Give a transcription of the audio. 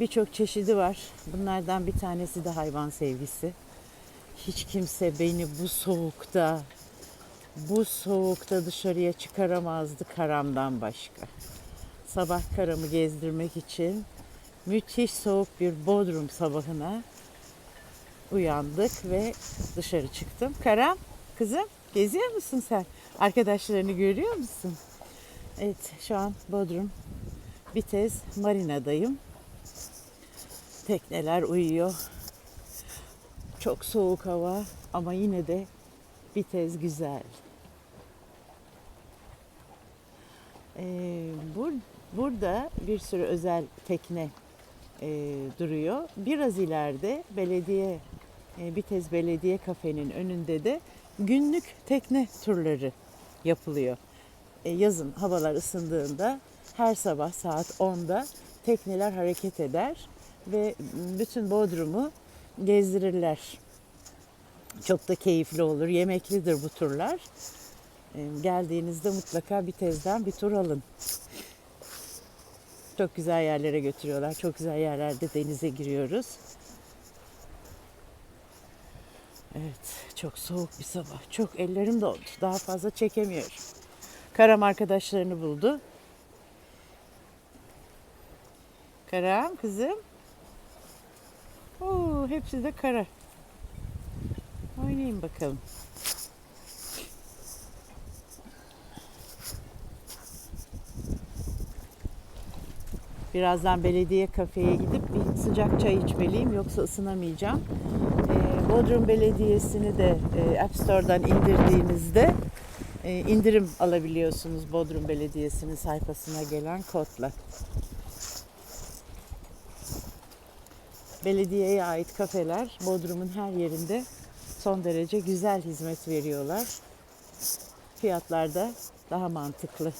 Birçok çeşidi var. Bunlardan bir tanesi de hayvan sevgisi. Hiç kimse beni bu soğukta, bu soğukta dışarıya çıkaramazdı karamdan başka. Sabah karamı gezdirmek için müthiş soğuk bir Bodrum sabahına uyandık ve dışarı çıktım. Karam, kızım geziyor musun sen? Arkadaşlarını görüyor musun? Evet, şu an Bodrum Bitez Marina'dayım. Tekneler uyuyor. Çok soğuk hava ama yine de Bitez güzel. Ee, bur, burada bir sürü özel tekne e, duruyor. Biraz ileride belediye e, Bitez Belediye Kafe'nin önünde de günlük tekne turları yapılıyor. E, yazın havalar ısındığında her sabah saat 10'da tekneler hareket eder ve bütün Bodrum'u gezdirirler. Çok da keyifli olur. Yemeklidir bu turlar. E, geldiğinizde mutlaka bir tezden bir tur alın. Çok güzel yerlere götürüyorlar. Çok güzel yerlerde denize giriyoruz. Evet, çok soğuk bir sabah. Çok ellerim doldu. Daha fazla çekemiyorum. Karam arkadaşlarını buldu. Karam kızım. Hepsi de kara. Oynayın bakalım. Birazdan belediye kafeye gidip bir sıcak çay içmeliyim yoksa ısınamayacağım. Ee, Bodrum Belediyesi'ni de e, App Store'dan indirdiğinizde e, indirim alabiliyorsunuz Bodrum Belediyesi'nin sayfasına gelen kodla. Belediyeye ait kafeler Bodrum'un her yerinde son derece güzel hizmet veriyorlar. Fiyatlar da daha mantıklı.